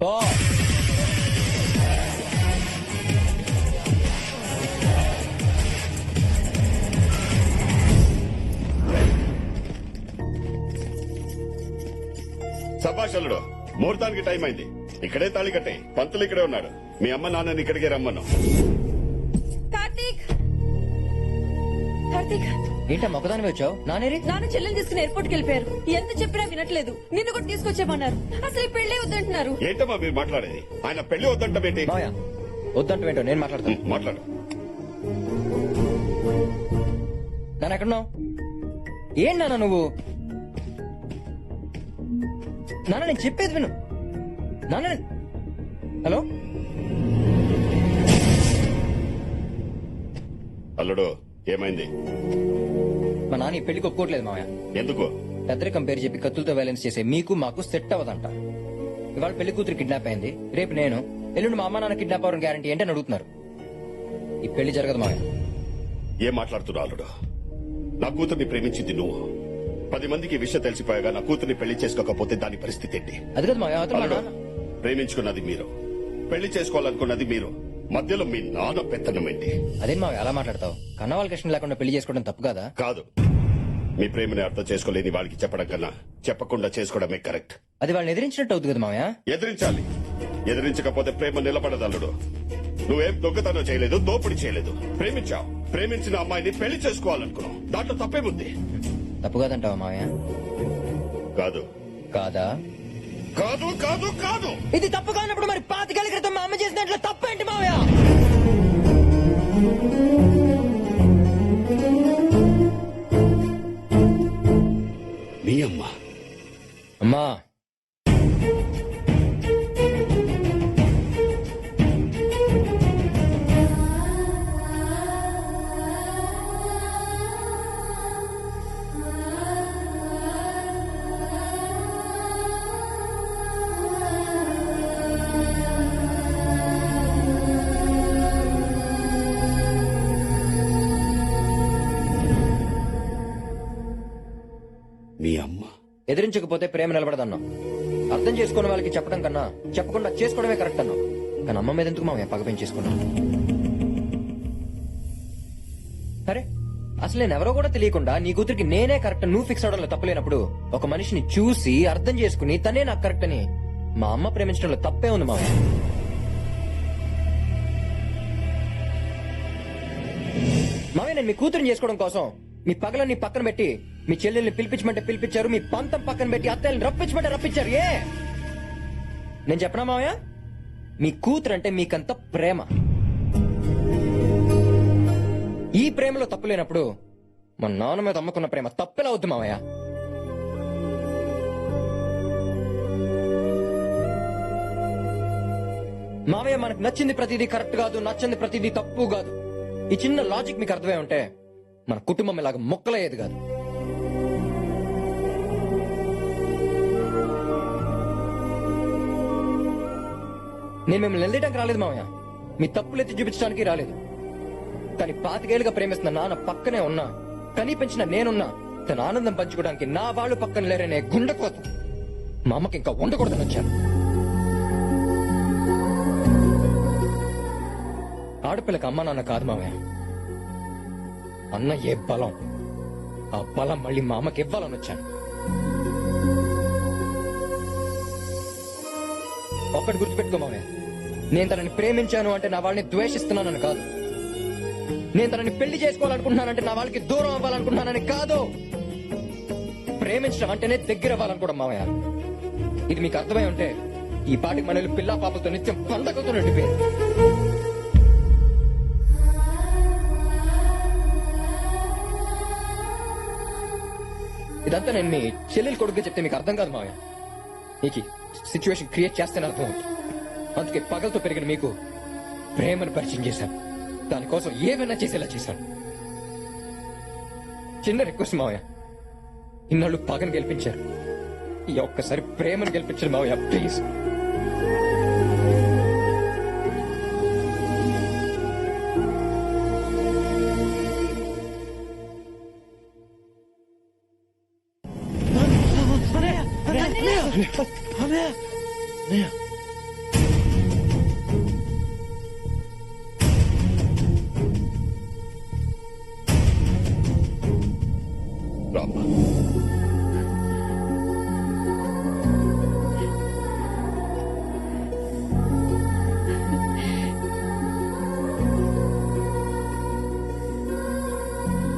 పో సభాషలుడు ముహూర్తానికి టైం అయింది. ఇక్కడే తాళి కట్టే. పంతులు ఇక్కడే ఉన్నాడు. మీ అమ్మ నాన్నని ఇక్కడికే రమ్మను. కార్తీక్! కార్తీక్! ఏంటా మొక్కదాని వచ్చావు? నానేరి నాన్న చెల్లెలు తీసుకుని ఎయిర్పోర్ట్కి వెళ్ళిపోయారు. ఎంత చెప్పినా వినట్లేదు. నిన్ను కూడా తీసుకొచ్చేమన్నారు అసలు ఈ పెళ్ళి వద్దంటున్నారు. ఏంటమ్మా మీరు మాట్లాడేది? ఆయన పెళ్ళి వద్దంటమేంటి మావయ్య వద్దంటూ ఏంటో నేను మాట్లాడతాను మాట్లాడు. నాన్న ఎక్కడున్నావు? ఏం నాన్న నువ్వు? నాన్న నేను చెప్పేది విను. నాన్న నేను- హలో? అల్లుడు ఏమైంది? మా నాన్న ఈ పెళ్ళికి ఒప్పుకోవట్లేదు మావయ్య. ఎందుకు? పెద్దరికం పేరు చెప్పి కత్తులతో బ్యాలెన్స్ చేసే మీకు మాకు సెట్ అవ్వదంట. ఇవాళ పెళ్ళి కూతురు కిడ్నాప్ అయింది. రేపు నేను ఎల్లుండి మా అమ్మ నాన్న కిడ్నాప్ అవ్వడం గ్యారంటీ ఏంటని అడుగుతున్నారు. ఈ పెళ్ళి జరగదు మావయ్య. ఏం మాట్లాడుతున్నావు అల్లుడు? నా కూతుర్ని ప్రేమించింది నువ్వు. పది మందికి విషయం తెలిసిపోయాగా నా కూతుర్ని పెళ్ళి చేసుకోకపోతే దాని పరిస్థితి ఏంటి? అది కదా అవతల మా అల్లుడు నాన్న. ప్రేమించుకున్నది మీరు. పెళ్ళి చేసుకోవాలనుకున్నది మీరు. మధ్యలో మీ నాన్న పెత్తనం ఏంటి? అదేం మావయ్య అలా మాట్లాడతావు. కన్నవాళ్ళ కృష్ణ లేకుండా పెళ్ళి చేసుకోవడం తప్పు కదా? కాదు. మీ ప్రేమని అర్థం చేసుకోలేని వాళ్ళకి చెప్పడం కన్నా చెప్పకుండా చేసుకోవడమే కరెక్ట్. అది వాళ్ళని ఎదిరించినట్టు అవుతుంది కదా మావయ్య? ఎదిరించాలి. ఎదిరించకపోతే ప్రేమ నిలబడదు అల్లుడు. నువ్వేం దొంగతనం చేయలేదు దోపిడీ చేయలేదు. ప్రేమించావు. ప్రేమించిన అమ్మాయిని పెళ్ళి చేసుకోవాలనుకున్నావు. దాంట్లో తప్పేముంది? తప్పు కాదంటావా మావయ్య? కాదు. కాదా? కాదు కాదు కాదు. ఇది తప్పు కానప్పుడు మరి పాతికేళ్ళ క్రితం మా అమ్మ చేసినట్లు తప్పేంటి మావయ్య? మీ అమ్మ. అమ్మా మీ అమ్మ. ఎదిరించకపోతే ప్రేమ నిలబడదన్నావు. అర్థం చేసుకున్న వాళ్ళకి చెప్పడం కన్నా చెప్పకుండా చేసుకోవడమే కరెక్ట్ అన్నావు. కానీ అమ్మ మీద ఎందుకు మామయ్య పగ పెంచేసుకున్నావు? సరే అసలు నేను ఎవరో కూడా తెలియకుండా నీ కూతురికి నేనే కరెక్ట్ నువ్వు ఫిక్స్ అవడంలో తప్పలేనప్పుడు ఒక మనిషిని చూసి అర్థం చేసుకుని తనే నాకు కరెక్ట్ అని మా అమ్మ ప్రేమించడంలో తప్పే ఉంది మామయ్య మామయ్య నేను మీ కూతురిని చేసుకోవడం కోసం మీ పగలని పక్కన పెట్టి మీ చెల్లెల్ని పిలిపించమంటే పిలిపించారు మీ పంతం పక్కన పెట్టి అత్తల్ని రప్పించమంటే రప్పించారు ఏ? నేను చెప్పనా మామయ్య మీ కూతురు అంటే మీకంత ప్రేమ. ఈ ప్రేమలో తప్పు లేనప్పుడు మా నాన్న మీద అమ్మకున్న ప్రేమ తప్పెలా అవుద్ది మామయ్య మామయ్య మనకు నచ్చింది ప్రతిదీ కరెక్ట్ కాదు నచ్చింది ప్రతిదీ తప్పు కాదు. ఈ చిన్న లాజిక్ మీకు అర్థమై ఉంటే మన కుటుంబం ఇలాగ మొక్కలయ్యేది కాదు. నేను మిమ్మల్ని నిలదీయడానికి రాలేదు మామయ్య మీ తప్పులు ఎత్తి చూపించడానికి రాలేదు. కానీ పాతికేళ్ళుగా ప్రేమిస్తున్న నాన్న పక్కనే ఉన్నా కనిపించిన పెంచిన నేనున్నా తన ఆనందం పంచుకోవడానికి నా వాళ్ళు పక్కన లేరనే గుండెకోత మా అమ్మకి ఇంకా ఉండకూడదని వచ్చాను. ఆడపిల్లకి అమ్మ నాన్న కాదు మామయ్య అన్న ఏ బలం. ఆ బలం మళ్ళీ మా అమ్మకి ఇవ్వాలని వచ్చాను. ఒక్కటి గుర్తుపెట్టుకోమావే మామయ్య నేను తనని ప్రేమించాను అంటే నా వాళ్ళని ద్వేషిస్తున్నానని కాదు. నేను తనని పెళ్ళి చేసుకోవాలనుకుంటున్నానంటే నా వాళ్ళకి దూరం అవ్వాలనుకుంటున్నానని కాదు. ప్రేమించడం అంటేనే దగ్గర అవ్వాలనుకోవడం మామయ్య ఇది మీకు అర్థమై ఉంటే ఈ పాటికి మనల్ని పిల్లా పాపలతో నిత్యం పండగతో నిండిపోయి ఇదంతా నేను మీ చెల్లెలు కొడుకు చెప్తే మీకు అర్థం కాదు మావయ్య. నీకు సిచ్యువేషన్ క్రియేట్ చేస్తేనే అర్థం అవుతుంది. అందుకే పగలతో పెరిగిన మీకు ప్రేమను పరిచయం చేశాను. దానికోసం ఏమైనా చేసేలా చేశాను. చిన్న రిక్వెస్ట్ మావయ్య. ఇన్నాళ్ళు పగను గెలిపించారు. ఈ ఒక్కసారి ప్రేమను గెలిపించారు మావయ్య ప్లీజ్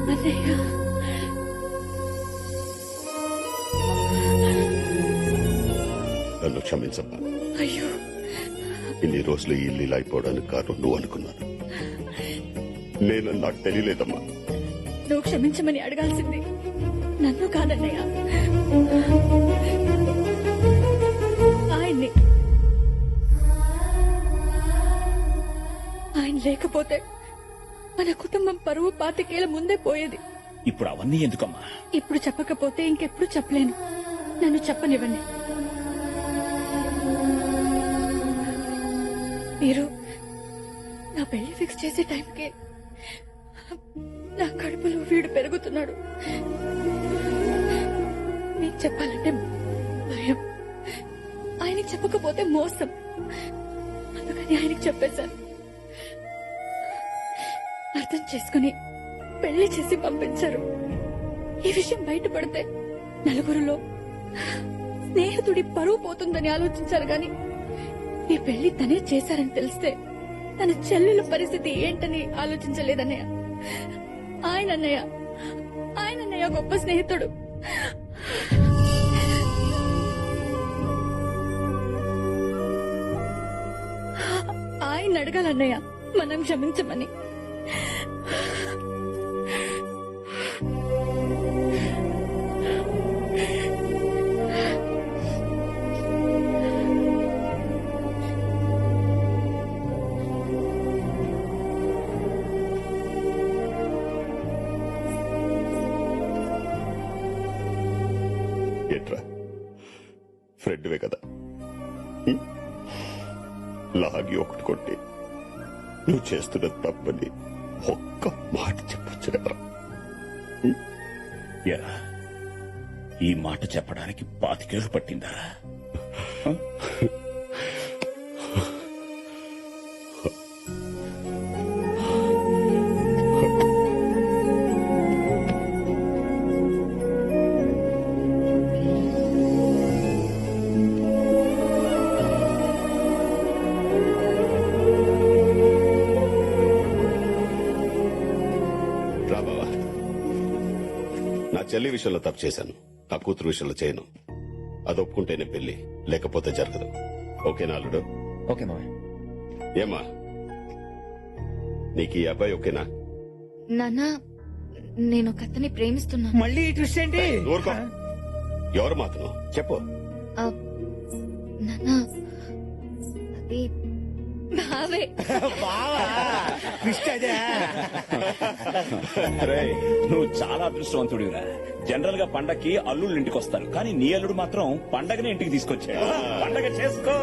అన్నయ్య నన్ను క్షమించమ్మా. అయ్యో. ఇన్ని రోజులు ఈ ఇల్లు ఇలా అయిపోవడానికి కారణం నువ్వు అనుకున్నాను. నేను నాకు తెలియలేదమ్మా. నువ్వు క్షమించమని అడగాల్సింది నన్ను కాదన్నయ్య. ఆయన్ని. ఆయన లేకపోతే మన కుటుంబం పరువు పాతికేళ్ళ ముందే పోయేది. ఇప్పుడు అవన్నీ ఎందుకమ్మా? ఇప్పుడు చెప్పకపోతే ఇంకెప్పుడు చెప్పలేను. నన్ను చెప్పనివ్వండి. మీరు నా పెళ్ళి ఫిక్స్ చేసే టైంకి నా కడుపులో వీడు పెరుగుతున్నాడు. మీకు చెప్పాలంటే భయం. ఆయనకి చెప్పకపోతే మోసం. అందుకని ఆయనకి చెప్పేశాను. అర్థం చేసుకుని పెళ్ళి చేసి పంపించారు. ఈ విషయం బయటపడితే నలుగురిలో స్నేహితుడి పరువు పోతుందని ఆలోచించారు గాని ఈ పెళ్ళి తనే చేశారని తెలిస్తే తన చెల్లెల పరిస్థితి ఏంటని ఆలోచించలేదన్నయ్య. ఆయన అన్నయ్య ఆయన అన్నయ్య గొప్ప స్నేహితుడు. ఆయన అడగాలన్నయ్య మనం క్షమించమని. ఫ్రెండ్వే కదా? లాగి ఒకటి కొట్టి నువ్వు చేస్తున్న తప్పని ఒక్క మాట చెప్పొచ్చు కదరా ఎరా ఈ మాట చెప్పడానికి పాతికేళ్ళు పట్టిందా? చెల్లి విషయంలో తప్పు చేశాను. నా కూతురు విషయంలో చేయను. అది ఒప్పుకుంటేనే పెళ్ళి లేకపోతే జరగదు. ఓకేనా అల్లుడు? ఓకే మావయ్య. ఏమా? నీకు ఈ అబ్బాయి ఓకేనా? నాన్న నేను ఒక అతన్ని ప్రేమిస్తున్నాను. మళ్ళీ ఈ ట్విస్ట్ ఏంటి? ఊరుకో. ఎవరు మాతను? చెప్పు. నాన్న అది బావే. బావా? నువ్వు చాలా అదృష్టవంతుడివిరా. జనరల్గా పండక్కి అల్లుళ్ళు ఇంటికి వస్తారు కానీ నీ అల్లుడు మాత్రం పండగనే ఇంటికి తీసుకొచ్చాడు. పండగ చేసుకో.